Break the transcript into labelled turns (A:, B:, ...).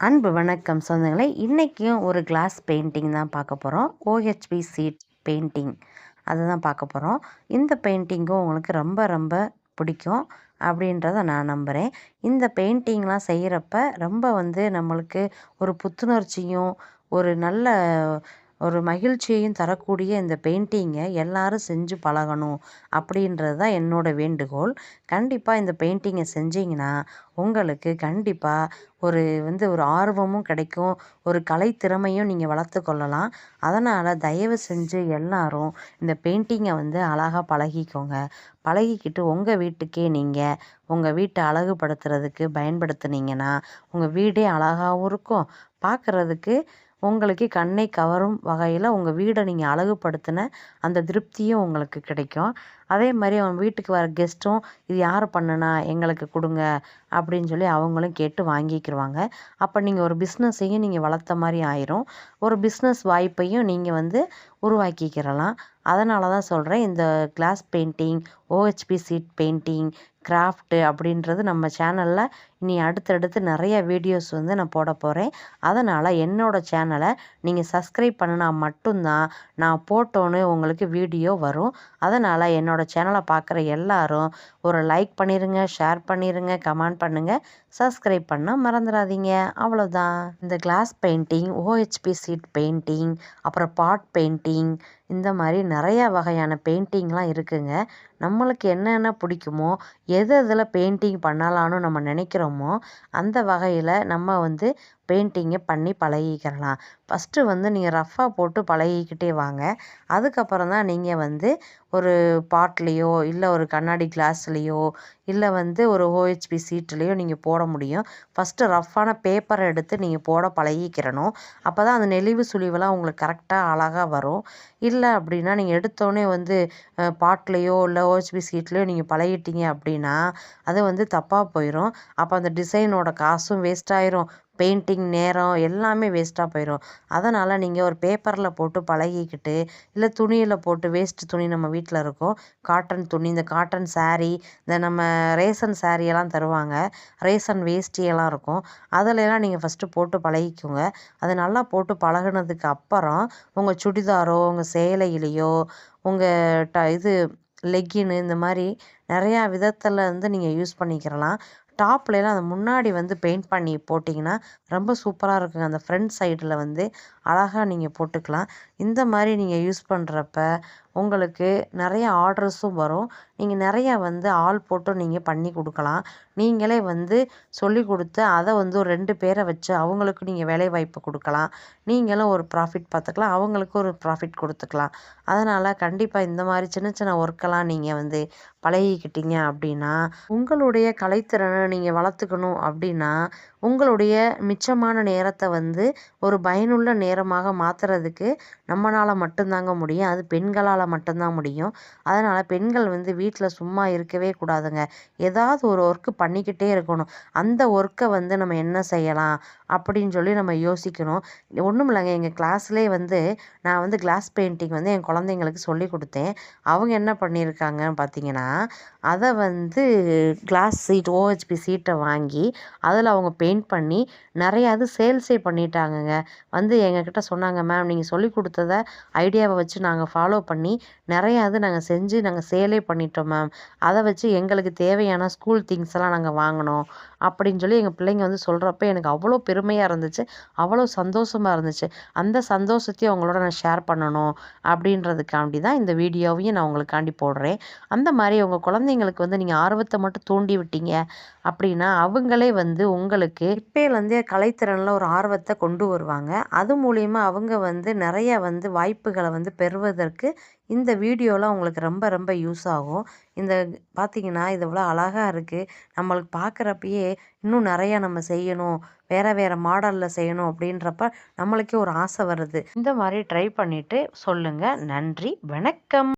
A: அன்பு வணக்கம் சொந்தங்களே இன்றைக்கும் ஒரு கிளாஸ் பெயிண்டிங் தான் பார்க்க போகிறோம் ஓஹெச்பி சீட் பெயிண்டிங் அதுதான் பார்க்க போகிறோம் இந்த பெயிண்டிங்கும் உங்களுக்கு ரொம்ப ரொம்ப பிடிக்கும் அப்படின்றத நான் நம்புகிறேன் இந்த பெயிண்டிங்லாம் செய்கிறப்ப ரொம்ப வந்து நம்மளுக்கு ஒரு புத்துணர்ச்சியும் ஒரு நல்ல ஒரு மகிழ்ச்சியையும் தரக்கூடிய இந்த பெயிண்டிங்கை எல்லாரும் செஞ்சு பழகணும் அப்படின்றது தான் என்னோடய வேண்டுகோள். கண்டிப்பாக இந்த பெயிண்டிங்கை செஞ்சிங்கன்னா உங்களுக்கு கண்டிப்பாக ஒரு வந்து ஒரு ஆர்வமும் கிடைக்கும் ஒரு கலைத்திறமையும் நீங்கள் வளர்த்து கொள்ளலாம். அதனால் தயவு செஞ்சு எல்லாரும் இந்த பெயிண்டிங்கை வந்து அழகாக பழகிக்கோங்க. பழகிக்கிட்டு உங்கள் வீட்டுக்கே நீங்கள் உங்கள் வீட்டை அழகுபடுத்துறதுக்கு பயன்படுத்துனீங்கன்னா உங்கள் வீடே அழகாகவும் இருக்கும். பார்க்குறதுக்கு உங்களுக்கு கண்ணை கவரும் வகையில் உங்கள் வீடை நீங்கள் அழகுபடுத்தின அந்த திருப்தியும் உங்களுக்கு கிடைக்கும். அதே மாதிரி அவன் வீட்டுக்கு வர கெஸ்ட்டும் இது யார் பண்ணுனா? எங்களுக்கு கொடுங்க. அப்படின்னு சொல்லி அவங்களும் கேட்டு வாங்கிக்கிடுவாங்க அப்போ நீங்கள் ஒரு பிஸ்னஸையும் நீங்கள் வளர்த்த மாதிரி ஆயிரும். ஒரு பிஸ்னஸ் வாய்ப்பையும் நீங்கள் வந்து உருவாக்கிக்கிறலாம் அதனால தான் சொல்கிறேன் இந்த glass painting OHP sheet painting craft அப்படின்றது நம்ம சேனலில். இனி அடுத்தடுத்து நிறைய வீடியோஸ் வந்து நான் போட போகிறேன் அதனால் என்னோடய சேனலை நீங்கள் சப்ஸ்கிரைப் பண்ணினா மட்டும்தான் நான் போட்டோன்னு உங்களுக்கு வீடியோ வரும். அதனால் என்னோடய சேனலை பார்க்குற எல்லாரும் ஒரு லைக் பண்ணிடுங்க ஷேர் பண்ணிடுங்க கமெண்ட் பண்ணுங்கள் சப்ஸ்கிரைப் பண்ண மறந்துடாதீங்க அவ்வளோதான் இந்த glass painting OHP sheet painting அப்புறம் பாட் பெயிண்டிங் இந்த மாதிரி நிறையா வகையான பெயிண்டிங்லாம் இருக்குங்க. நம்மளுக்கு என்னென்ன பிடிக்குமோ எது எதில் பெயிண்டிங் பண்ணலான்னு நம்ம நினைக்கிறோமோ அந்த வகையில் நம்ம வந்து பெயிண்டிங்கை பண்ணி பழகிக்கிறலாம் ஃபஸ்ட்டு வந்து நீங்கள் ரஃப்பாக போட்டு பழகிக்கிட்டே வாங்க. அதுக்கப்புறம் தான் நீங்கள் வந்து ஒரு பாட்லேயோ இல்லை ஒரு கண்ணாடி கிளாஸ்லேயோ இல்லை வந்து ஒரு ஓஹெச்பி சீட்லேயோ நீங்கள் போட முடியும். ஃபஸ்ட்டு ரஃப்பான பேப்பரை எடுத்து நீங்கள் போட பழகிக்கிறணும் அப்போ தான் அந்த நெளிவு சுழிவெல்லாம் உங்களுக்கு கரெக்டாக அழகாக வரும். இல்லை அப்படின்னா நீங்கள் எடுத்தோடனே வந்து பாட்லேயோ இல்லை ஓஹெச்பி சீட்லேயோ நீங்கள் பழகிட்டீங்க அப்படின்னா அது வந்து தப்பாக போயிடும் அப்போ அந்த டிசைனோட காசும் வேஸ்ட் ஆயிரும். பெயிண்டிங் நேரம் எல்லாமே வேஸ்ட்டாக போயிடும் அதனால் நீங்கள் ஒரு பேப்பரில் போட்டு பழகிக்கிட்டு இல்லை துணியில் போட்டு வேஸ்ட்டு துணி நம்ம வீட்டில் இருக்கும். காட்டன் துணி இந்த காட்டன் சாரீ இந்த நம்ம ரேசன் சாரியெல்லாம் தருவாங்க. ரேசன் வேஷ்டியெல்லாம் இருக்கும். அதிலெல்லாம் நீங்கள் ஃபஸ்ட்டு போட்டு பழகிக்கோங்க. அது நல்லா போட்டு பழகுனதுக்கு அப்புறம் உங்கள் சுடிதாரோ உங்கள் சேலையிலையோ உங்கள் ட இது லெக்கின்னு இந்த மாதிரி நிறையா விதத்தில் வந்து நீங்கள் யூஸ் பண்ணிக்கிறலாம் டாப்லலாம் அந்த முன்னாடி வந்து பெயிண்ட் பண்ணி போட்டிங்கன்னா ரொம்ப சூப்பராக இருக்குங்க. அந்த ஃப்ரண்ட் சைடில் வந்து அழகாக நீங்கள் போட்டுக்கலாம். இந்த மாதிரி நீங்கள் யூஸ் பண்ணுறப்ப உங்களுக்கு நிறைய ஆர்டர்ஸும் வரும். நீங்கள் நிறையா வந்து ஆள் போட்டும் நீங்கள் பண்ணி கொடுக்கலாம். நீங்களே வந்து சொல்லி கொடுத்து அதை வந்து ஒரு ரெண்டு பேரை வச்சு அவங்களுக்கு நீங்கள் வேலை வாய்ப்பு கொடுக்கலாம். நீங்களும் ஒரு ப்ராஃபிட் பார்த்துக்கலாம். அவங்களுக்கு ஒரு ப்ராஃபிட் கொடுத்துக்கலாம். அதனால் கண்டிப்பாக இந்த மாதிரி சின்ன சின்ன ஒர்க்கெல்லாம் நீங்கள் வந்து பழகிக்கிட்டீங்க அப்படின்னா உங்களுடைய கலைத்திறனை நீங்கள் வளர்த்துக்கணும் அப்படின்னா உங்களுடைய மிச்சமான நேரத்தை வந்து ஒரு பயனுள்ள நேரமாக மாற்றுறதுக்கு நம்மளால் மட்டும்தாங்க முடியும். அது பெண்களால் மட்டும்தான் முடியும். அதனால் பெண்கள் வந்து வீட்டில் சும்மா இருக்கவே கூடாதுங்க. ஏதாவது ஒரு ஒர்க்கு பண்ணிக்கிட்டே இருக்கணும். அந்த ஒர்க்கை வந்து நம்ம என்ன செய்யலாம்? அப்படின்னு சொல்லி நம்ம யோசிக்கணும். ஒன்றும் இல்லைங்க. எங்கள் கிளாஸ்லேயே வந்து நான் வந்து கிளாஸ் பெயிண்டிங் வந்து என் குழந்தைங்களுக்கு சொல்லி கொடுத்தேன். அவங்க என்ன பண்ணியிருக்காங்கன்னு பார்த்தீங்கன்னா அதை வந்து கிளாஸ் சீட் ஓஹெச்பி சீட்டை வாங்கி அதில் அவங்க பெயிண்ட் பண்ணி நிறையா அது சேல்ஸே பண்ணிட்டாங்கங்க. வந்து எங்கக்கிட்ட சொன்னாங்க மேம் நீங்கள் சொல்லி கொடுத்தத ஐடியாவை வச்சு நாங்கள் ஃபாலோ பண்ணி நிறையா இது நாங்கள் செஞ்சு நாங்கள் சேலே பண்ணிட்டோம் மேம் அதை வச்சு எங்களுக்கு தேவையான ஸ்கூல் திங்ஸ் எல்லாம் நாங்கள் வாங்கினோம். அப்படின்னு சொல்லி எங்கள் பிள்ளைங்க வந்து சொல்கிறப்ப எனக்கு அவ்வளோ பெருமையாக இருந்துச்சு. அவ்வளோ சந்தோஷமாக இருந்துச்சு. அந்த சந்தோஷத்தையும் அவங்களோட நான் ஷேர் பண்ணணும் அப்படின்றதுக்காண்டி தான் இந்த வீடியோவையும் நான் உங்களுக்காண்டி போடுறேன். அந்த மாதிரி உங்கள் குழந்தைங்களுக்கு வந்து நீங்கள் ஆர்வத்தை மட்டும் தூண்டி விட்டீங்க அப்படின்னா அவங்களே வந்து உங்களுக்கு இப்போலேருந்தே கலைத்திறனில் ஒரு ஆர்வத்தை கொண்டு வருவாங்க. அது மூலிமா அவங்க வந்து நிறைய வந்து வாய்ப்புகளை வந்து பெறுவதற்கு இந்த வீடியோலாம் உங்களுக்கு ரொம்ப ரொம்ப யூஸ் ஆகும். இந்த பார்த்திங்கன்னா இது இவ்வளோ அழகாக இருக்குது நம்மளுக்கு பார்க்குறப்பயே இன்னும் நிறையா நம்ம செய்யணும். வேறு வேறு மாடலில் செய்யணும் அப்படின்றப்ப நம்மளுக்கே ஒரு ஆசை வருது. இந்த மாதிரி ட்ரை பண்ணிவிட்டு சொல்லுங்கள் நன்றி வணக்கம்.